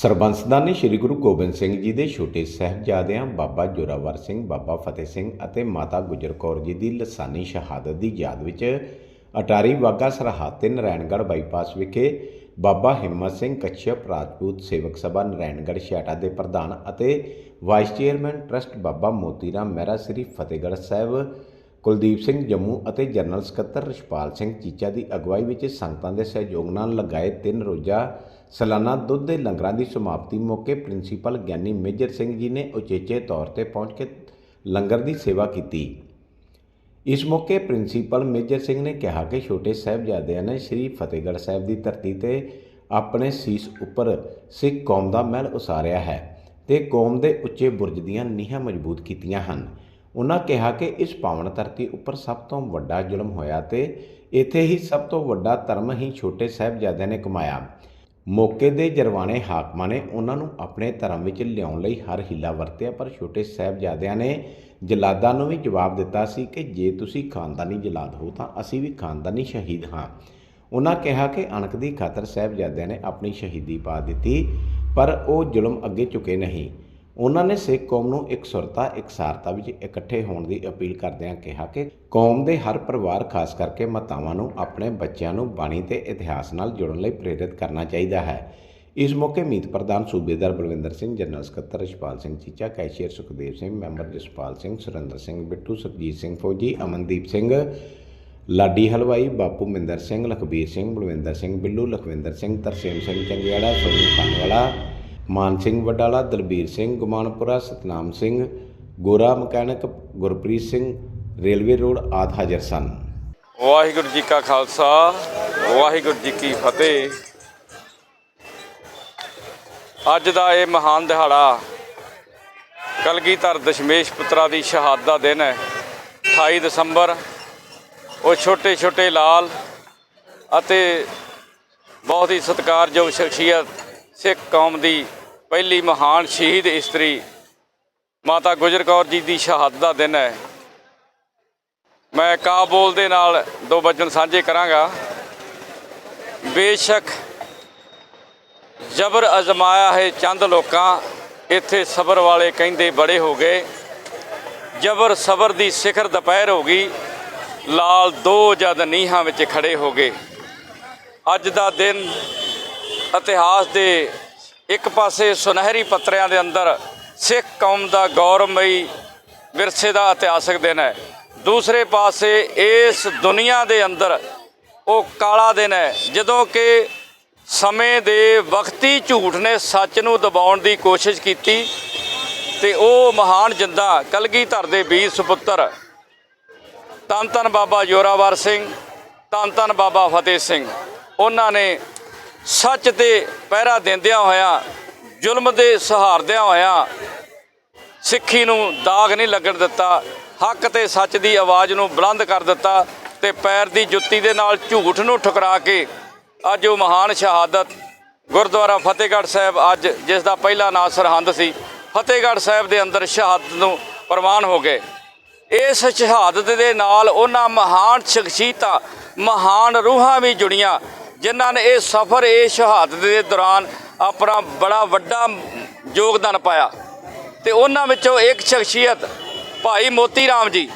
ਸਰਬੰਸਦਾਨੀ ਸ੍ਰੀ ਗੁਰੂ ਗੋਬਿੰਦ ਸਿੰਘ ਜੀ ਦੇ ਛੋਟੇ ਸਾਹਿਬਜ਼ਾਦਿਆਂ ਬਾਬਾ ਜੋਰਾਵਰ ਸਿੰਘ, ਬਾਬਾ ਫਤਿਹ ਸਿੰਘ ਅਤੇ ਮਾਤਾ ਗੁਜਰ ਕੌਰ ਜੀ ਦੀ ਲਸਾਨੀ ਸ਼ਹਾਦਤ ਦੀ ਯਾਦ ਵਿੱਚ ਅਟਾਰੀ ਵਾਗਾ ਸਰਹੱਦ ਤੇ ਨਾਰਾਇਣਗੜ੍ਹ ਬਾਈਪਾਸ ਵਿਖੇ ਬਾਬਾ ਹਿੰਮਤ ਸਿੰਘ ਕਛਿਅਪ ਰਾਜਪੂਤ ਸੇਵਕ ਸਭਾ ਨਾਰਾਇਣਗੜ੍ਹ ਛਿਆਟਾ ਦੇ ਪ੍ਰਧਾਨ ਅਤੇ vice chairman trust Baba Moti Ram Mehra Sri Fatehgarh Sahib Kuldeep Singh Jammu ਅਤੇ ਜਨਰਲ ਸਕੱਤਰ ਰਿਸ਼ਪਾਲ ਸਿੰਘ ਚੀਚਾ ਦੀ ਅਗਵਾਈ ਵਿੱਚ ਸੰਗਤਾਂ ਦੇ ਸਹਿਯੋਗ ਨਾਲ ਲਗਾਏ ਤਿੰਨ ਰੋਜ਼ਾ ਸਾਲਾਨਾ ਦੁੱਧ ਦੇ ਲੰਗਰਾਂ ਦੀ ਸਮਾਪਤੀ ਮੌਕੇ ਪ੍ਰਿੰਸੀਪਲ ਗਿਆਨੀ ਮੇਜਰ ਸਿੰਘ ਜੀ ਨੇ ਉਚੇਚੇ ਤੌਰ ਤੇ ਪਹੁੰਚ ਕੇ ਲੰਗਰ ਦੀ ਸੇਵਾ ਕੀਤੀ। ਇਸ ਮੌਕੇ ਪ੍ਰਿੰਸੀਪਲ ਮੇਜਰ ਸਿੰਘ ਨੇ ਕਿਹਾ ਕਿ ਛੋਟੇ ਸਾਹਿਬਜ਼ਾਦਿਆਂ ਨੇ ਸ੍ਰੀ ਫਤਿਹਗੜ੍ਹ ਸਾਹਿਬ ਦੀ ਧਰਤੀ ਤੇ ਆਪਣੇ ਸੀਸ ਉੱਪਰ ਸਿੱਖ ਕੌਮ ਦਾ ਮਹਿਲ ਉਸਾਰਿਆ ਹੈ ਤੇ ਕੌਮ ਦੇ ਉੱਚੇ ਬੁਰਜ ਦੀਆਂ ਨੀਹਾਂ ਮਜ਼ਬੂਤ ਕੀਤੀਆਂ ਹਨ। ਉਹਨਾਂ ਕਿਹਾ ਕਿ ਇਸ ਪਾਵਨ ਧਰਤੀ ਉੱਪਰ ਸਭ ਤੋਂ ਵੱਡਾ ਜ਼ੁਲਮ ਹੋਇਆ ਤੇ ਇੱਥੇ ਹੀ ਸਭ ਤੋਂ ਵੱਡਾ ਧਰਮ ਹੀ ਛੋਟੇ ਸਾਹਿਬਜ਼ਾਦਿਆਂ ਨੇ ਕਮਾਇਆ। ਮੌਕੇ ਦੇ ਜਰਵਾਣੇ ਹਾਕਮਾਂ ਨੇ ਉਹਨਾਂ ਨੂੰ ਆਪਣੇ ਧਰਮ ਵਿੱਚ ਲਿਆਉਣ ਲਈ ਹਰ ਹੀਲਾ ਵਰਤਿਆ, ਪਰ ਛੋਟੇ ਸਾਹਿਬਜ਼ਾਦਿਆਂ ਨੇ ਜਲਾਦਾਂ ਨੂੰ ਵੀ ਜਵਾਬ ਦਿੱਤਾ ਸੀ ਕਿ ਜੇ ਤੁਸੀਂ ਖਾਨਦਾਨੀ ਜਲਾਦ ਹੋ ਤਾਂ ਅਸੀਂ ਵੀ ਖਾਨਦਾਨੀ ਸ਼ਹੀਦ ਹਾਂ। ਉਹਨਾਂ ਕਿਹਾ ਕਿ ਅਣਖ ਦੀ ਖਾਤਰ ਸਾਹਿਬਜ਼ਾਦਿਆਂ ਨੇ ਆਪਣੀ ਸ਼ਹੀਦੀ ਪਾ ਦਿੱਤੀ, ਪਰ ਉਹ ਜ਼ੁਲਮ ਅੱਗੇ ਝੁਕੇ ਨਹੀਂ। ਉਹਨਾਂ ਨੇ ਸਿੱਖ ਕੌਮ ਨੂੰ ਇੱਕ ਸੁਰਤਾ ਇਕਸਾਰਤਾ ਵਿੱਚ ਇਕੱਠੇ ਹੋਣ ਦੀ ਅਪੀਲ ਕਰਦਿਆਂ ਕਿਹਾ ਕਿ ਕੌਮ ਦੇ ਹਰ ਪਰਿਵਾਰ, ਖਾਸ ਕਰਕੇ ਮਾਤਾਵਾਂ ਨੂੰ ਆਪਣੇ ਬੱਚਿਆਂ ਨੂੰ ਬਾਣੀ ਤੇ ਇਤਿਹਾਸ ਨਾਲ ਜੁੜਨ ਲਈ ਪ੍ਰੇਰਿਤ ਕਰਨਾ ਚਾਹੀਦਾ ਹੈ। ਇਸ ਮੌਕੇ ਮੀਤ ਪ੍ਰਧਾਨ ਸੂਬੇਦਾਰ ਬਲਵਿੰਦਰ ਸਿੰਘ, ਜਨਰਲ ਸਕੱਤਰ ਰਿਸ਼ਪਾਲ ਸਿੰਘ ਚੀਚਾ, ਕੈਸ਼ੀਅਰ ਸੁਖਦੇਵ ਸਿੰਘ, ਮੈਂਬਰ ਜਸਪਾਲ ਸਿੰਘ, ਸੁਰਿੰਦਰ ਸਿੰਘ, ਬਿੱਟੂ ਸੁਖਜੀਤ ਸਿੰਘ ਫੌਜੀ, ਅਮਨਦੀਪ ਸਿੰਘ, ਲਾਡੀ ਹਲਵਾਈ, ਬਾਪੂ Minder Singh, Lakhbir Singh, Balwinder Singh Billu, Lakhwinder Singh, Tarsem Singh Changiara Sonu Khanwala Maan Singh Wadala, Dalbir Singh, Gumanpura, Satnam Singh, Gora mechanic, Gurpreet Singh, railway road ਆਦਿ ਹਾਜ਼ਰ ਸਨ। ਵਾਹਿਗੁਰੂ ਜੀ ਕਾ ਖਾਲਸਾ, ਵਾਹਿਗੁਰੂ ਜੀ ਕੀ ਫਤਿਹ। ਅੱਜ ਦਾ ਇਹ ਮਹਾਨ ਦਿਹਾੜਾ ਕਲਗੀਧਰ ਦਸ਼ਮੇਸ਼ ਪੁੱਤਰਾ ਦੀ ਸ਼ਹਾਦਤ ਦਾ ਦਿਨ ਹੈ। 28 ਦਸੰਬਰ, ਉਹ ਛੋਟੇ ਛੋਟੇ ਲਾਲ ਅਤੇ ਬਹੁਤ ਹੀ ਸਤਿਕਾਰਯੋਗ ਸ਼ਖਸੀਅਤ ਸਿੱਖ ਕੌਮ ਦੀ ਪਹਿਲੀ ਮਹਾਨ ਸ਼ਹੀਦ ਇਸਤਰੀ ਮਾਤਾ ਗੁਜਰ ਕੌਰ ਜੀ ਦੀ ਸ਼ਹਾਦਤ ਦਾ ਦਿਨ ਹੈ। ਮੈਂ ਕਾਬੁਲ ਦੇ ਨਾਲ ਦੋ ਵਚਨ ਸਾਂਝੇ ਕਰਾਂਗਾ। ਬੇਸ਼ੱਕ ਜਬਰ ਅਜ਼ਮਾਇਆ ਹੈ ਚੰਦ ਲੋਕਾਂ, ਇੱਥੇ ਸਬਰ ਵਾਲੇ ਕਹਿੰਦੇ ਬੜੇ ਹੋ ਗਏ। ਜਬਰ ਸਬਰ ਦੀ ਸਿਖਰ ਦੁਪਹਿਰ ਹੋ ਗਈ, ਲਾਲ ਦੋ ਜਦ ਨੀਹਾਂ ਵਿੱਚ ਖੜੇ ਹੋ ਗਏ। ਅੱਜ ਦਾ ਦਿਨ ਇਤਿਹਾਸ ਦੇ ਇੱਕ ਪਾਸੇ ਸੁਨਹਿਰੀ ਪੱਤਰਿਆਂ ਦੇ ਅੰਦਰ ਸਿੱਖ ਕੌਮ ਦਾ ਗੌਰਵਮਈ ਵਿਰਸੇ ਦਾ ਇਤਿਹਾਸਕ ਦਿਨ ਹੈ। ਦੂਸਰੇ ਪਾਸੇ ਇਸ ਦੁਨੀਆ ਦੇ ਅੰਦਰ ਉਹ ਕਾਲਾ ਦਿਨ ਹੈ, ਜਦੋਂ ਕਿ ਸਮੇਂ ਦੇ ਵਕਤੀ ਝੂਠ ਨੇ ਸੱਚ ਨੂੰ ਦਬਾਉਣ ਦੀ ਕੋਸ਼ਿਸ਼ ਕੀਤੀ ਤੇ ਉਹ ਮਹਾਨ ਜਿੰਦਾ ਕਲਗੀਧਰ ਦੇ ਵੀਰ ਸੁਪੁੱਤਰ ਧੰਨ ਧੰਨ ਬਾਬਾ ਜੋਰਾਵਰ ਸਿੰਘ, ਧੰਨ ਧੰਨ ਬਾਬਾ ਫਤਿਹ ਸਿੰਘ। ਉਹਨਾਂ ਨੇ ਸੱਚ ਤੇ ਪਹਿਰਾ ਦਿੰਦਿਆਂ ਹੋਇਆਂ, ਜ਼ੁਲਮ ਦੇ ਸਹਾਰਦਿਆਂ ਹੋਇਆਂ ਸਿੱਖੀ ਨੂੰ ਦਾਗ ਨਹੀਂ ਲੱਗਣ ਦਿੱਤਾ, ਹੱਕ ਤੇ ਸੱਚ ਦੀ ਆਵਾਜ਼ ਨੂੰ ਬੁਲੰਦ ਕਰ ਦਿੱਤਾ ਤੇ ਪੈਰ ਦੀ ਜੁੱਤੀ ਦੇ ਨਾਲ ਝੂਠ ਨੂੰ ਠੁਕਰਾ ਕੇ ਅੱਜ ਉਹ ਮਹਾਨ ਸ਼ਹਾਦਤ ਗੁਰਦੁਆਰਾ ਫਤਿਹਗੜ੍ਹ ਸਾਹਿਬ ਅੱਜ ਜਿਸ ਦਾ ਪਹਿਲਾ ਨਾਂ ਸਰਹੰਦ ਸੀ, ਫਤਿਹਗੜ੍ਹ ਸਾਹਿਬ ਦੇ ਅੰਦਰ ਸ਼ਹਾਦਤ ਨੂੰ ਪ੍ਰਵਾਨ ਹੋ ਗਏ। ਇਸ ਸ਼ਹਾਦਤ ਦੇ ਨਾਲ ਉਹਨਾਂ ਮਹਾਨ ਸ਼ਖਸੀਅਤਾਂ, ਮਹਾਨ ਰੂਹਾਂ ਵੀ ਜੁੜੀਆਂ। ਜਿਨ੍ਹਾਂ ਨੇ ਇਹ ਸਫ਼ਰ, ਇਹ ਸ਼ਹਾਦਤ ਦੇ ਦੌਰਾਨ ਆਪਣਾ ਬੜਾ ਵੱਡਾ ਯੋਗਦਾਨ ਪਾਇਆ। ਤੇ ਉਹਨਾਂ ਵਿੱਚੋਂ ਇੱਕ ਸ਼ਖਸੀਅਤ ਭਾਈ ਮੋਤੀ ਰਾਮ ਜੀ,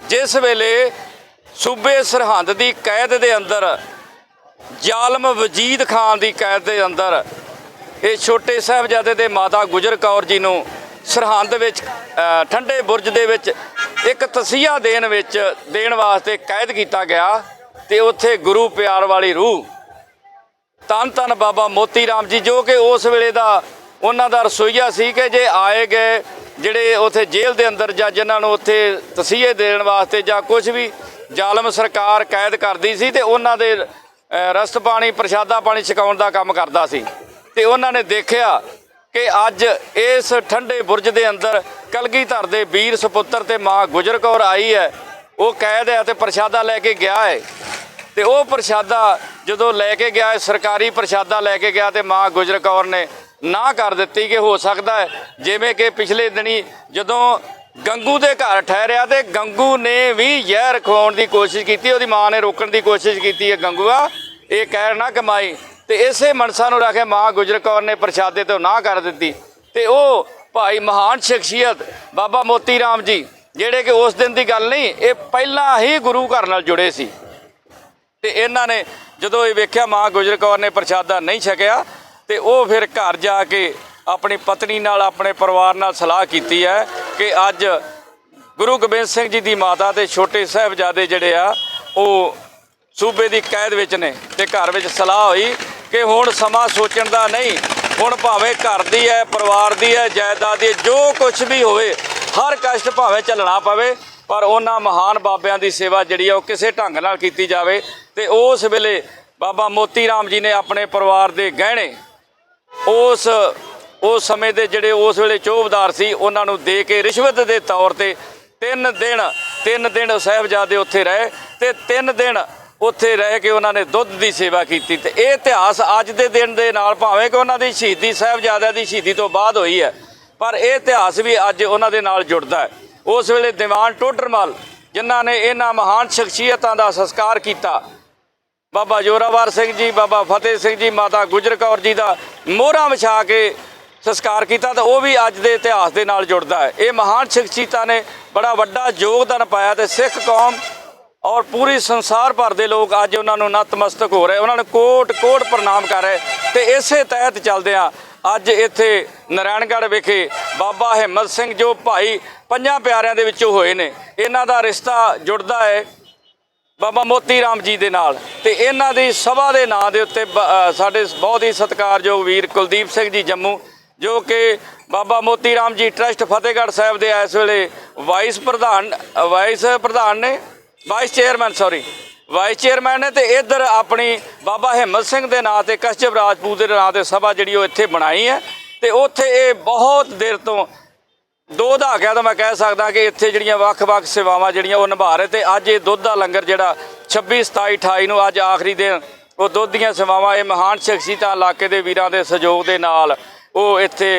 ਜਿਸ ਵੇਲੇ ਸੂਬੇ ਸਰਹੰਦ ਦੀ ਕੈਦ ਦੇ ਅੰਦਰ, ਜ਼ਾਲਮ ਵਜੀਦ ਖਾਨ ਦੀ ਕੈਦ ਦੇ ਅੰਦਰ, ਇਹ ਛੋਟੇ ਸਾਹਿਬਜ਼ਾਦੇ ਦੇ ਮਾਤਾ ਗੁਜਰ ਕੌਰ ਜੀ ਨੂੰ ਸਰਹੰਦ ਵਿੱਚ ਠੰਡੇ ਬੁਰਜ ਦੇ ਵਿੱਚ ਇੱਕ ਤਸੀਹਾ ਦੇਣ ਵਿੱਚ, ਦੇਣ ਵਾਸਤੇ ਕੈਦ ਕੀਤਾ ਗਿਆ। ਤੇ ਉੱਥੇ ਗੁਰੂ ਪਿਆਰ ਵਾਲੀ ਰੂਹ। ਤਨ ਤਨ ਬਾਬਾ ਮੋਤੀ ਰਾਮ ਜੀ, ਜੋ ਕਿ ਉਸ ਵੇਲੇ ਦਾ ਉਹਨਾਂ ਦਾ ਰਸੋਈਆ ਸੀ ਕਿ ਜੇ ਆਏ ਗਏ ਜਿਹੜੇ ਉੱਥੇ ਜੇਲ੍ਹ ਦੇ ਅੰਦਰ ਜਾਂ ਜਿਨ੍ਹਾਂ ਨੂੰ ਉੱਥੇ ਤਸੀਹੇ ਦੇਣ ਵਾਸਤੇ ਜਾਂ ਕੁਝ ਵੀ ਜ਼ਾਲਮ ਸਰਕਾਰ ਕੈਦ ਕਰਦੀ ਸੀ ਤੇ ਉਹਨਾਂ ਦੇ ਰਸਤ ਪਾਣੀ, ਪ੍ਰਸ਼ਾਦਾ ਪਾਣੀ ਛਕਾਉਣ ਦਾ ਕੰਮ ਕਰਦਾ ਸੀ। ਤੇ ਉਹਨਾਂ ਨੇ ਦੇਖਿਆ ਕਿ ਅੱਜ ਇਸ ਠੰਡੇ ਬੁਰਜ ਦੇ ਅੰਦਰ ਕਲਗੀਧਰ ਦੇ ਵੀਰ ਸੁਪੁੱਤਰ ਤੇ ਮਾਂ ਗੁਜਰ ਕੌਰ ਆਈ ਹੈ। ਉਹ ਕੈਦ ਹੈ ਤੇ ਪ੍ਰਸ਼ਾਦਾ ਲੈ ਕੇ ਗਿਆ ਹੈ। ਤੇ ਉਹ ਪ੍ਰਸ਼ਾਦਾ ਜਦੋਂ ਲੈ ਕੇ ਗਿਆ ਸਰਕਾਰੀ ਪ੍ਰਸ਼ਾਦਾ ਲੈ ਕੇ ਗਿਆ ਤੇ ਮਾਂ ਗੁਜਰ ਕੌਰ ਨੇ ਨਾ ਕਰ ਦਿੱਤੀ ਕਿ ਹੋ ਸਕਦਾ ਹੈ, ਜਿਵੇਂ ਕਿ ਪਿਛਲੇ ਦਿਨੀ ਜਦੋਂ ਗੰਗੂ ਦੇ ਘਰ ਠਹਿਰਿਆ ਤੇ ਗੰਗੂ ਨੇ ਵੀ ਜ਼ਹਿਰ ਖਵਾਉਣ ਦੀ ਕੋਸ਼ਿਸ਼ ਕੀਤੀ, ਉਹਦੀ ਮਾਂ ਨੇ ਰੋਕਣ ਦੀ ਕੋਸ਼ਿਸ਼ ਕੀਤੀ ਹੈ ਗੰਗੂਆ, ਇਹ ਕਹਿਰ ਨਾ ਕਮਾਈ। ਤੇ ਇਸੇ ਮਨਸਾ ਨੂੰ ਰੱਖੇ ਮਾਂ ਗੁਜਰ ਕੌਰ ਨੇ ਪ੍ਰਸ਼ਾਦੇ ਤੋਂ ਨਾ ਕਰ ਦਿੱਤੀ। ਤੇ ਉਹ ਭਾਈ ਮਹਾਨ ਸ਼ਖਸੀਅਤ ਬਾਬਾ ਮੋਤੀ ਰਾਮ ਜੀ ਜਿਹੜੇ ਕਿ ਉਸ ਦਿਨ ਦੀ ਗੱਲ ਨਹੀਂ ਇਹ ਪਹਿਲਾਂ ਹੀ ਗੁਰੂ ਘਰ ਨਾਲ ਜੁੜੇ ਸੀ। ਤੇ ਇਹਨਾਂ ਨੇ ਜਦੋਂ ਇਹ ਵੇਖਿਆ ਮਾਂ ਗੁਜਰ ਕੌਰ ਨੇ ਪ੍ਰਸ਼ਾਦਾ ਨਹੀਂ ਛਕਿਆ ਤੇ ਉਹ ਫਿਰ ਘਰ ਜਾ ਕੇ ਆਪਣੀ ਪਤਨੀ ਨਾਲ ਆਪਣੇ ਪਰਿਵਾਰ ਨਾਲ ਸਲਾਹ ਕੀਤੀ ਹੈ ਕਿ ਅੱਜ ਗੁਰੂ ਗੋਬਿੰਦ ਸਿੰਘ ਜੀ ਦੀ ਮਾਤਾ ਤੇ ਛੋਟੇ ਸਾਹਿਬਜ਼ਾਦੇ ਜਿਹੜੇ ਆ ਉਹ ਸੂਬੇ ਦੀ ਕੈਦ ਵਿੱਚ ਨੇ ਤੇ ਘਰ ਵਿੱਚ ਸਲਾਹ ਹੋਈ ਕਿ ਹੁਣ ਸਮਾਂ ਸੋਚਣ ਦਾ ਨਹੀਂ ਹੁਣ ਭਾਵੇਂ ਘਰ ਦੀ ਹੈ ਪਰਿਵਾਰ ਦੀ ਹੈ ਜਾਇਦਾਦ ਦੀ ਹੈ, ਜੋ ਕੁਝ ਵੀ ਹੋਵੇ ਹਰ ਕਸ਼ਟ ਭਾਵੇਂ ਝੱਲਣਾ ਪਵੇ, ਪਰ ਉਹਨਾਂ ਮਹਾਨ ਬਾਬਿਆਂ ਦੀ ਸੇਵਾ ਜਿਹੜੀ ਆ ਉਹ ਕਿਸੇ ਢੰਗ ਨਾਲ ਕੀਤੀ ਜਾਵੇ ਤੇ ਉਸ ਵੇਲੇ ਬਾਬਾ ਮੋਤੀ ਰਾਮ ਜੀ ਨੇ ਆਪਣੇ ਪਰਿਵਾਰ ਦੇ ਗਹਿਣੇ ਉਸ ਉਸ ਸਮੇਂ ਦੇ ਜਿਹੜੇ ਉਸ ਵੇਲੇ ਚੋਬਦਾਰ ਸੀ, ਉਹਨਾਂ ਨੂੰ ਦੇ ਕੇ ਰਿਸ਼ਵਤ ਦੇ ਤੌਰ ਤੇ ਤਿੰਨ ਦਿਨ ਤਿੰਨ ਦਿਨ ਸਾਹਿਬਜ਼ਾਦੇ ਉੱਥੇ ਰਹੇ ਤੇ ਤਿੰਨ ਦਿਨ ਉੱਥੇ ਰਹਿ ਕੇ ਉਹਨਾਂ ਨੇ ਦੁੱਧ ਦੀ ਸੇਵਾ ਕੀਤੀ ਤੇ ਇਹ ਇਤਿਹਾਸ ਅੱਜ ਦੇ ਦਿਨ ਦੇ ਨਾਲ ਭਾਵੇਂ ਕਿ ਉਹਨਾਂ ਦੀ ਸ਼ਹੀਦੀ, ਸਾਹਿਬਜ਼ਾਦਿਆਂ ਦੀ ਸ਼ਹੀਦੀ ਤੋਂ ਬਾਅਦ ਹੋਈ ਹੈ। ਪਰ ਇਹ ਇਤਿਹਾਸ ਵੀ ਅੱਜ ਉਹਨਾਂ ਦੇ ਨਾਲ ਜੁੜਦਾ ਹੈ। ਉਸ ਵੇਲੇ ਦੀਵਾਨ ਟੋਡਰਮਲ, ਜਿਨ੍ਹਾਂ ਨੇ ਇਹਨਾਂ ਮਹਾਨ ਸ਼ਖਸੀਅਤਾਂ ਦਾ ਸੰਸਕਾਰ ਕੀਤਾ। ਬਾਬਾ ਜੋਰਾਵਰ ਸਿੰਘ ਜੀ, ਬਾਬਾ ਫਤਿਹ ਸਿੰਘ ਜੀ, ਮਾਤਾ ਗੁਜਰ ਕੌਰ ਜੀ ਦਾ ਮੋਹਰਾਂ ਵਿਛਾ ਕੇ ਸੰਸਕਾਰ ਕੀਤਾ ਤਾਂ ਉਹ ਵੀ ਅੱਜ ਦੇ ਇਤਿਹਾਸ ਦੇ ਨਾਲ ਜੁੜਦਾ ਹੈ। ਇਹ ਮਹਾਨ ਸ਼ਖਸੀਅਤਾਂ ਨੇ ਬੜਾ ਵੱਡਾ ਯੋਗਦਾਨ ਪਾਇਆ ਤੇ ਸਿੱਖ ਕੌਮ ਔਰ ਪੂਰੀ ਸੰਸਾਰ ਭਰ ਦੇ ਲੋਕ ਅੱਜ ਉਹਨਾਂ ਨੂੰ ਨਤਮਸਤਕ ਹੋ ਰਹੇ। ਉਹਨਾਂ ਨੂੰ ਕੋਟ ਕੋਟ ਪ੍ਰਣਾਮ ਕਰ ਰਹੇ। ਤੇ ਇਸੇ ਤਹਿਤ ਚੱਲਦੇ ਆ ਅੱਜ ਇੱਥੇ ਨਾਰਾਇਣਗੜ੍ਹ ਵਿਖੇ ਬਾਬਾ ਹਿੰਮਤ ਸਿੰਘ ਜੋ ਭਾਈ ਪੰਜਾਂ ਪਿਆਰਿਆਂ ਦੇ ਵਿੱਚੋਂ ਹੋਏ ਨੇ, ਇਹਨਾਂ ਦਾ ਰਿਸ਼ਤਾ ਜੁੜਦਾ ਹੈ ਬਾਬਾ ਮੋਤੀ ਰਾਮ ਜੀ ਦੇ ਨਾਲ ਤੇ ਇਹਨਾਂ ਦੀ ਸਭਾ ਦੇ ਨਾਂ ਦੇ ਉੱਤੇ ਬ- ਸਾਡੇ ਬਹੁਤ ਹੀ ਸਤਿਕਾਰਯੋਗ ਵੀਰ ਕੁਲਦੀਪ ਸਿੰਘ ਜੀ ਜੰਮੂ, ਜੋ ਕਿ ਬਾਬਾ ਮੋਤੀ ਰਾਮ ਜੀ ਟਰਸਟ ਫਤਿਹਗੜ੍ਹ ਸਾਹਿਬ ਦੇ ਇਸ ਵੇਲੇ ਵਾਈਸ ਪ੍ਰਧਾਨ ਵਾਈਸ ਪ੍ਰਧਾਨ ਨੇ vice chairman sorry vice chairman ਨੇ ਤੇ ਇੱਧਰ ਆਪਣੀ ਬਾਬਾ ਹਿੰਮਤ ਸਿੰਘ ਦੇ ਨਾਂ ਤੇ ਕਸ਼ਜਬ ਰਾਜਪੂਤ ਦੇ ਨਾਂ ਤੇ ਸਭਾ ਜਿਹੜੀ ਉਹ ਇੱਥੇ ਬਣਾਈ ਹੈ ਤੇ ਉੱਥੇ ਇਹ ਬਹੁਤ ਦੇਰ ਤੋਂ ਦੋ ਦਹਾਕਿਆਂ ਤੋਂ ਮੈਂ ਕਹਿ ਸਕਦਾ ਕਿ ਇੱਥੇ ਜਿਹੜੀਆਂ ਵੱਖ-ਵੱਖ ਸੇਵਾਵਾਂ ਜਿਹੜੀਆਂ ਉਹ ਨਿਭਾ ਰਹੇ ਤੇ ਅੱਜ ਇਹ ਦੁੱਧ ਦਾ ਲੰਗਰ ਜਿਹੜਾ 26 27 28 ਨੂੰ ਅੱਜ ਆਖਰੀ ਦਿਨ ਉਹ ਦੁੱਧ ਦੀਆਂ ਸੇਵਾਵਾਂ ਇਹ ਮਹਾਨ ਸ਼ਖਸੀਅਤਾਂ ਇਲਾਕੇ ਦੇ ਵੀਰਾਂ ਦੇ ਸਹਿਯੋਗ ਦੇ ਨਾਲ ਉਹ ਇੱਥੇ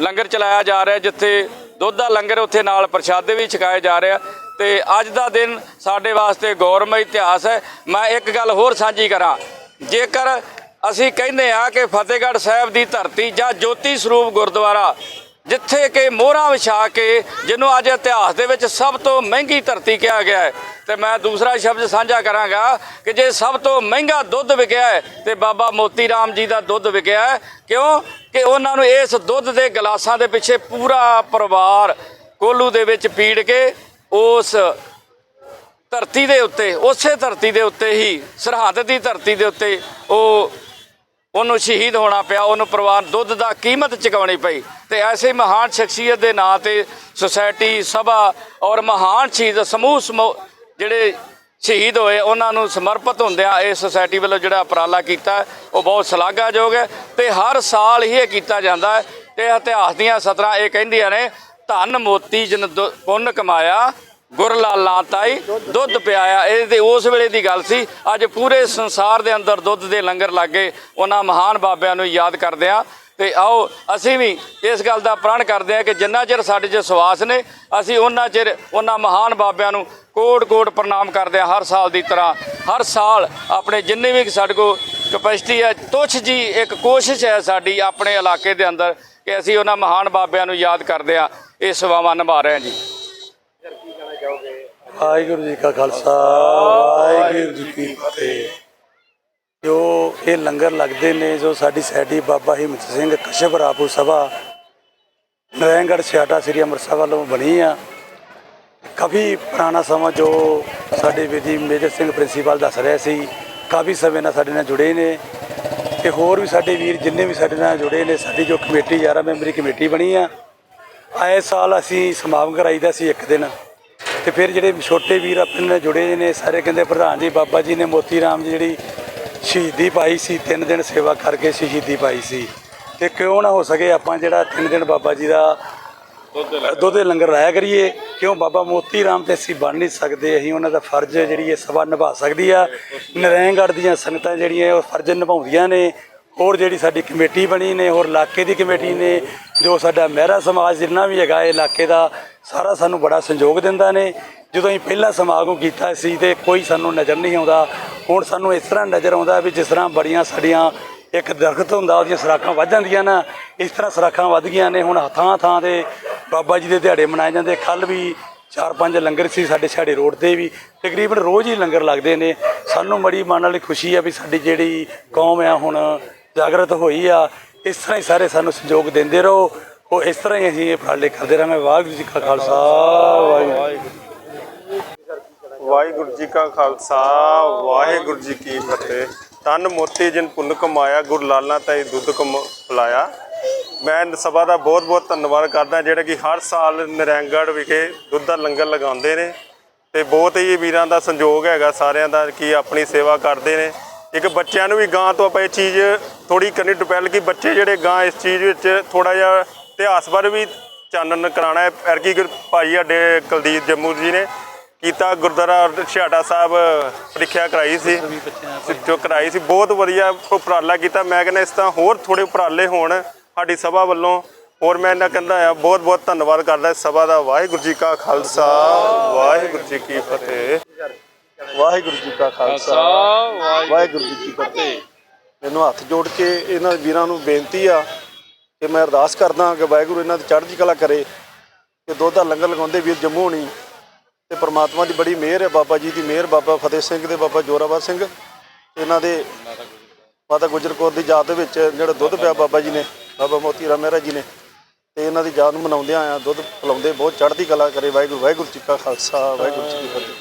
ਲੰਗਰ ਚਲਾਇਆ ਜਾ ਰਿਹਾ ਜਿੱਥੇ ਦੁੱਧ ਦਾ ਲੰਗਰ ਉੱਥੇ ਨਾਲ ਪ੍ਰਸ਼ਾਦੇ ਵੀ ਛਕਾਏ ਜਾ ਰਿਹਾ ਤੇ ਅੱਜ ਦਾ ਦਿਨ ਸਾਡੇ ਵਾਸਤੇ ਗੌਰਮਈ ਇਤਿਹਾਸ ਹੈ। ਮੈਂ ਇੱਕ ਗੱਲ ਹੋਰ ਸਾਂਝੀ ਕਰਾਂ। ਜੇਕਰ ਅਸੀਂ ਕਹਿੰਦੇ ਆ ਕਿ ਫਤਿਹਗੜ੍ਹ ਸਾਹਿਬ ਦੀ ਧਰਤੀ ਜਾਂ ਜੋਤੀ ਸਰੂਪ ਗੁਰਦੁਆਰਾ, ਜਿੱਥੇ ਕਿ ਮੋਹਰਾਂ ਵਿਛਾ ਕੇ ਜਿਹਨੂੰ ਅੱਜ ਇਤਿਹਾਸ ਦੇ ਵਿੱਚ ਸਭ ਤੋਂ ਮਹਿੰਗੀ ਧਰਤੀ ਕਿਹਾ ਗਿਆ ਹੈ, ਤੇ ਮੈਂ ਦੂਸਰਾ ਸ਼ਬਦ ਸਾਂਝਾ ਕਰਾਂਗਾ ਕਿ ਜੇ ਸਭ ਤੋਂ ਮਹਿੰਗਾ ਦੁੱਧ ਵਿਕਿਆ ਹੈ, ਤੇ ਬਾਬਾ ਮੋਤੀ ਰਾਮ ਜੀ ਦਾ ਦੁੱਧ ਵਿਕਿਆ ਹੈ। ਕਿਉਂ? ਕਿ ਉਹਨਾਂ ਨੂੰ ਇਸ ਦੁੱਧ ਦੇ ਗਲਾਸਾਂ ਦੇ ਪਿੱਛੇ ਪੂਰਾ ਪਰਿਵਾਰ ਕੋਲੂ ਦੇ ਵਿੱਚ ਪੀੜ ਕੇ ਉਸ ਧਰਤੀ ਦੇ ਉੱਤੇ, ਉਸੇ ਧਰਤੀ ਦੇ ਉੱਤੇ ਹੀ, ਸਰਹੱਦ ਦੀ ਧਰਤੀ ਦੇ ਉੱਤੇ ਉਹ, ਉਹਨੂੰ ਸ਼ਹੀਦ ਹੋਣਾ ਪਿਆ, ਉਹਨੂੰ ਪਰਿਵਾਰ, ਦੁੱਧ ਦਾ ਕੀਮਤ ਚੁਕਾਉਣੀ ਪਈ। ਤੇ ਐਸੇ ਮਹਾਨ ਸ਼ਖਸੀਅਤ ਦੇ ਨਾਂ ਤੇ ਸੁਸਾਇਟੀ, ਸਭਾ ਔਰ ਮਹਾਨ ਸ਼ਹੀਦ, ਸਮੂਹ ਸਮੂਹ ਜਿਹੜੇ ਸ਼ਹੀਦ ਹੋਏ, ਉਹਨਾਂ ਨੂੰ ਸਮਰਪਿਤ ਹੁੰਦਿਆਂ ਇਹ ਸੁਸਾਇਟੀ ਵੱਲੋਂ ਜਿਹੜਾ ਉਪਰਾਲਾ ਕੀਤਾ, ਉਹ ਬਹੁਤ ਸ਼ਲਾਘਾਯੋਗ ਹੈ ਤੇ ਹਰ ਸਾਲ ਹੀ ਇਹ ਕੀਤਾ ਜਾਂਦਾ ਹੈ ਤੇ ਇਤਿਹਾਸ ਦੀਆਂ ਸਤਰਾਂ ਇਹ ਕਹਿੰਦੀਆਂ ਨੇ ਧਨ ਮੋਤੀ ਜਨ ਦੁ- ਪੁੰਨ ਕਮਾਇਆ ਗੁਰ ਲਾਲਾਂ ਤਾਈ ਦੁੱਧ ਪਿਆਇਆ। ਇਹ ਤੇ ਉਸ ਵੇਲੇ ਦੀ ਗੱਲ ਸੀ, ਅੱਜ ਪੂਰੇ ਸੰਸਾਰ ਦੇ ਅੰਦਰ ਦੁੱਧ ਦੇ ਲੰਗਰ ਲੱਗੇ ਉਹਨਾਂ ਮਹਾਨ ਬਾਬਿਆਂ ਨੂੰ ਯਾਦ ਕਰਦੇ ਆ ਤੇ ਆਓ, ਅਸੀਂ ਵੀ ਇਸ ਗੱਲ ਦਾ ਪ੍ਰਣ ਕਰਦੇ ਆ ਕਿ ਜਿੰਨਾ ਚਿਰ ਸਾਡੇ 'ਚ ਸਵਾਸ ਨੇ, ਅਸੀਂ ਉਹਨਾਂ ਚਿਰ ਉਹਨਾਂ ਮਹਾਨ ਬਾਬਿਆਂ ਨੂੰ ਕੋਟ ਕੋਟ ਪ੍ਰਣਾਮ ਕਰਦੇ ਆ ਹਰ ਸਾਲ ਦੀ ਤਰ੍ਹਾਂ। ਹਰ ਸਾਲ ਆਪਣੇ ਜਿੰਨੇ ਵੀ ਸਾਡੇ ਕੋਲ ਕਪੈਸਿਟੀ ਹੈ, ਤੁਛ ਜੀ ਇੱਕ ਕੋਸ਼ਿਸ਼ ਹੈ ਸਾਡੀ ਆਪਣੇ ਇਲਾਕੇ ਦੇ ਅੰਦਰ ਕਿ ਅਸੀਂ ਉਹਨਾਂ ਮਹਾਨ ਬਾਬਿਆਂ ਨੂੰ ਯਾਦ ਕਰਦੇ ਆ ਇਹ ਸੇਵਾਵਾਂ ਨਿਭਾ ਰਹੇ ਹਾਂ ਜੀ। ਵਾਹਿਗੁਰੂ ਜੀ ਕਾ ਖਾਲਸਾ, ਵਾਹਿਗੁਰੂ ਜੀ ਕੀ ਫਤਿਹ। ਜੋ ਇਹ ਲੰਗਰ ਲੱਗਦੇ ਨੇ, ਜੋ ਸਾਡੀ ਸੈਡੀ ਬਾਬਾ ਹਿੰਮਤ ਸਿੰਘ ਕਸ਼ਪ ਰਾਪੂ ਸਭਾ ਨਰੈਣਗੜ੍ਹ ਸਿਆਟਾ, ਸ੍ਰੀ ਅੰਮ੍ਰਿਤਸਰ ਵੱਲੋਂ ਬਣੀ ਆ। ਕਾਫੀ ਪੁਰਾਣਾ ਸਮਾਂ ਜੋ ਸਾਡੇ ਵਿਧੀ ਮੇਜਰ ਸਿੰਘ ਪ੍ਰਿੰਸੀਪਲ ਦੱਸ ਰਹੇ ਸੀ, ਕਾਫੀ ਸਮੇਂ ਨਾਲ ਸਾਡੇ ਨਾਲ ਜੁੜੇ ਨੇ। ਤੇ ਹੋਰ ਵੀ ਸਾਡੇ ਵੀਰ ਜਿੰਨੇ ਵੀ ਸਾਡੇ ਨਾਲ ਜੁੜੇ ਨੇ, ਸਾਡੀ ਜੋ ਕਮੇਟੀ 11 ਮੈਂਬਰੀ ਕਮੇਟੀ ਬਣੀ ਆ, ਆਏ ਸਾਲ ਅਸੀਂ ਸਮਾਗਮ ਕਰਾਈਦਾ ਸੀ ਇੱਕ ਦਿਨ। ਤੇ ਫਿਰ ਜਿਹੜੇ ਛੋਟੇ ਵੀਰ ਆਪਣੇ ਨਾਲ ਜੁੜੇ ਨੇ, ਸਾਰੇ ਕਹਿੰਦੇ ਪ੍ਰਧਾਨ ਜੀ, ਬਾਬਾ ਜੀ ਨੇ ਮੋਤੀ ਰਾਮ ਜੀ ਜਿਹੜੀ ਸ਼ਹੀਦੀ ਪਾਈ ਸੀ, ਤਿੰਨ ਦਿਨ ਸੇਵਾ ਕਰਕੇ ਸ਼ਹੀਦੀ ਪਾਈ ਸੀ। ਤੇ ਕਿਉਂ ਨਾ ਹੋ ਸਕੇ ਆਪਾਂ ਜਿਹੜਾ ਤਿੰਨ ਦਿਨ ਬਾਬਾ ਜੀ ਦਾ ਦੁੱਧ ਦੇ ਲੰਗਰ ਲਾਇਆ ਕਰੀਏ। ਕਿਉਂ? ਬਾਬਾ ਮੋਤੀ ਰਾਮ ਤੇ ਅਸੀਂ ਬਣ ਨਹੀਂ ਸਕਦੇ। ਅਸੀਂ ਉਹਨਾਂ ਦਾ ਫਰਜ਼ ਜਿਹੜੀ ਇਹ ਸਭਾ ਨਿਭਾ ਸਕਦੀ ਆ। ਨਰੈਣਗੜ੍ਹ ਦੀਆਂ ਸੰਗਤਾਂ ਜਿਹੜੀਆਂ ਉਹ ਫਰਜ਼ ਨਿਭਾਉਂਦੀਆਂ ਨੇ। ਹੋਰ ਜਿਹੜੀ ਸਾਡੀ ਕਮੇਟੀ ਬਣੀ ਨੇ ਹੋਰ ਇਲਾਕੇ ਦੀ ਕਮੇਟੀ ਨੇ ਜੋ ਸਾਡਾ ਮਹਿਰਾ ਸਮਾਜ ਜਿੰਨਾ ਵੀ ਹੈਗਾ ਇਹ ਇਲਾਕੇ ਦਾ ਸਾਰਾ ਸਾਨੂੰ ਬੜਾ ਸੰਯੋਗ ਦਿੰਦਾ ਨੇ। ਜਦੋਂ ਅਸੀਂ ਪਹਿਲਾ ਸਮਾਗਮ ਕੀਤਾ ਸੀ ਤੇ ਕੋਈ ਸਾਨੂੰ ਨਜ਼ਰ ਨਹੀਂ ਆਉਂਦਾ। ਹੁਣ ਸਾਨੂੰ ਇਸ ਤਰ੍ਹਾਂ ਨਜ਼ਰ ਆਉਂਦਾ ਵੀ ਜਿਸ ਤਰ੍ਹਾਂ ਬੜੀਆਂ ਸਾਡੀਆਂ ਇੱਕ ਦਰਖਤ ਹੁੰਦਾ, ਉਹਦੀਆਂ ਸਰਾਖਾਂ ਵੱਧ ਜਾਂਦੀਆਂ ਨਾ। ਇਸ ਤਰ੍ਹਾਂ ਸਰਾਖਾਂ ਵੱਧ ਗਈਆਂ ਨੇ। ਹੁਣ ਥਾਂ ਥਾਂ ਤੇ ਬਾਬਾ ਜੀ ਦੇ ਦਿਹਾੜੇ ਮਨਾਏ ਜਾਂਦੇ। ਕੱਲ ਵੀ ਚਾਰ ਪੰਜ ਲੰਗਰ ਸੀ ਸਾਡੇ ਛਾੜੇ ਰੋਡ ਤੇ ਵੀ। ਤਕਰੀਬਨ ਰੋਜ਼ ਹੀ ਲੰਗਰ ਲੱਗਦੇ ਨੇ। ਸਾਨੂੰ ਬੜੀ ਮਨ ਵਾਲੀ ਖੁਸ਼ੀ ਆ ਵੀ ਸਾਡੀ ਜਿਹੜੀ ਕੌਮ ਆ ਹੁਣ ਜਾਗਰਤ ਹੋਈ ਆ। ਇਸ ਤਰ੍ਹਾਂ ਹੀ ਸਾਰੇ ਸਾਨੂੰ ਸਹਿਯੋਗ ਦਿੰਦੇ ਰਹੋ। ਉਹ ਇਸ ਤਰ੍ਹਾਂ ਹੀ ਅਸੀਂ ਇਹ ਫਾਲੇ ਕਰਦੇ ਰਹਾਂਗੇ। ਵਾਹਿਗੁਰੂ ਜੀ ਕਾ ਖਾਲਸਾ। ਵਾਹਿਗੁਰੂ ਵਾਹਿਗੁਰੂ ਜੀ ਕਾ ਖਾਲਸਾ। ਵਾਹਿਗੁਰੂ ਜੀ ਕੀ ਫਤਿਹ। ਤਨ ਮੋਤੀ ਜਿਨ ਪੁੰਨ ਕਮਾਇਆ, ਗੁਰ ਲਾਲਾਂ ਤਾਈ ਦੁੱਧ ਕਮ ਪਲਾਇਆ। ਮੈਂ ਸਭਾ ਦਾ ਬਹੁਤ ਬਹੁਤ ਧੰਨਵਾਦ ਕਰਦਾ, ਜਿਹੜੇ ਕਿ ਹਰ ਸਾਲ ਨਰੈਂਗੜ ਵਿਖੇ ਦੁੱਧ ਦਾ ਲੰਗਰ ਲਗਾਉਂਦੇ ਨੇ। ਤੇ ਬਹੁਤ ਹੀ ਵੀਰਾਂ ਦਾ ਸੰਯੋਗ ਹੈਗਾ, ਸਾਰਿਆਂ ਦਾ ਕਿ ਆਪਣੀ ਸੇਵਾ ਕਰਦੇ ਨੇ। ਇੱਕ ਬੱਚਿਆਂ ਨੂੰ ਵੀ ਗਾਂ ਤੋਂ ਆਪਾਂ ਇਹ ਚੀਜ਼ ਥੋੜੀ ਕਰਨੀ ਡਿਪੈਂਡ ਕਿ ਬੱਚੇ ਜਿਹੜੇ ਗਾਂ ਇਸ ਚੀਜ਼ ਵਿੱਚ ਥੋੜਾ ਜਿਹਾ ਇਤਿਹਾਸ ਬਾਰੇ ਵੀ ਚਾਨਣ ਕਰਾਉਣਾ ਹੈ। ਐਰਕੀ ਭਾਈ ਸਾਡੇ ਕੁਲਦੀਪ ਜੰਮੂ ਜੀ ਨੇ ਕੀਤਾ, ਗੁਰਦੁਆਰਾ ਛਿਆਟਾ ਸਾਹਿਬ ਪ੍ਰੀਖਿਆ ਕਰਾਈ ਸੀ। ਜੋ ਕਰਾਈ ਸੀ। ਬਹੁਤ ਵਧੀਆ ਉਪਰਾਲਾ ਕੀਤਾ। ਮੈਂ ਕਹਿੰਦਾ ਇਸ ਤਰ੍ਹਾਂ ਹੋਰ ਥੋੜੇ ਉਪਰਾਲੇ ਹੋਣ ਸਾਡੀ ਸਭਾ ਵੱਲੋਂ। ਹੋਰ ਮੈਂ ਇਹਨਾਂ ਕਹਿੰਦਾ ਆ ਬਹੁਤ ਬਹੁਤ ਧੰਨਵਾਦ ਕਰਦਾ ਇਸ ਸਭਾ ਦਾ। ਵਾਹਿਗੁਰੂ ਜੀ ਕਾ ਖਾਲਸਾ। ਵਾਹਿਗੁਰੂ ਜੀ ਕੀ ਫਤਿਹ। ਵਾਹਿਗੁਰੂ ਜੀ ਕਾ ਖਾਲਸਾ। ਵਾਹਿਗੁਰੂ ਜੀ ਕੀ ਫਤਿਹ। ਮੈਨੂੰ ਹੱਥ ਜੋੜ ਕੇ ਇਹਨਾਂ ਵੀਰਾਂ ਨੂੰ ਬੇਨਤੀ ਆ ਕਿ ਮੈਂ ਅਰਦਾਸ ਕਰਦਾ ਕਿ ਵਾਹਿਗੁਰੂ ਇਹਨਾਂ ਦੀ ਚੜ੍ਹਦੀ ਕਲਾ ਕਰੇ। ਕਿ ਦੁੱਧ ਦਾ ਲੰਗਰ ਲਗਾਉਂਦੇ ਵੀਰ ਜੰਮੂ ਹੋਣੀ। ਤੇ ਪ੍ਰਮਾਤਮਾ ਦੀ ਬੜੀ ਮਿਹਰ ਹੈ, ਬਾਬਾ ਜੀ ਦੀ ਮਿਹਰ, ਬਾਬਾ ਫਤਿਹ ਸਿੰਘ ਦੇ, ਬਾਬਾ ਜੋਰਾਵਰ ਸਿੰਘ। ਇਹਨਾਂ ਦੇ ਮਾਤਾ ਗੁਜਰ ਕੌਰ ਦੀ ਯਾਦ ਦੇ ਵਿੱਚ ਜਿਹੜਾ ਦੁੱਧ ਪਿਆ ਬਾਬਾ ਜੀ ਨੇ, ਬਾਬਾ ਮੋਤੀ ਰਾਮ ਮਹਿਰਾ ਜੀ ਨੇ, ਤੇ ਇਹਨਾਂ ਦੀ ਯਾਦ ਨੂੰ ਮਨਾਉਂਦੇ ਆ ਦੁੱਧ ਪਿਲਾਉਂਦੇ ਬਹੁਤ ਚੜ੍ਹਦੀ ਕਲਾ ਕਰੇ। ਵਾਹਿਗੁਰੂ ਵਾਹਿਗੁਰੂ ਜੀ ਕਾ ਖਾਲਸਾ, ਵਾਹਿਗੁਰੂ ਜੀ ਕੀ ਫਤਿਹ।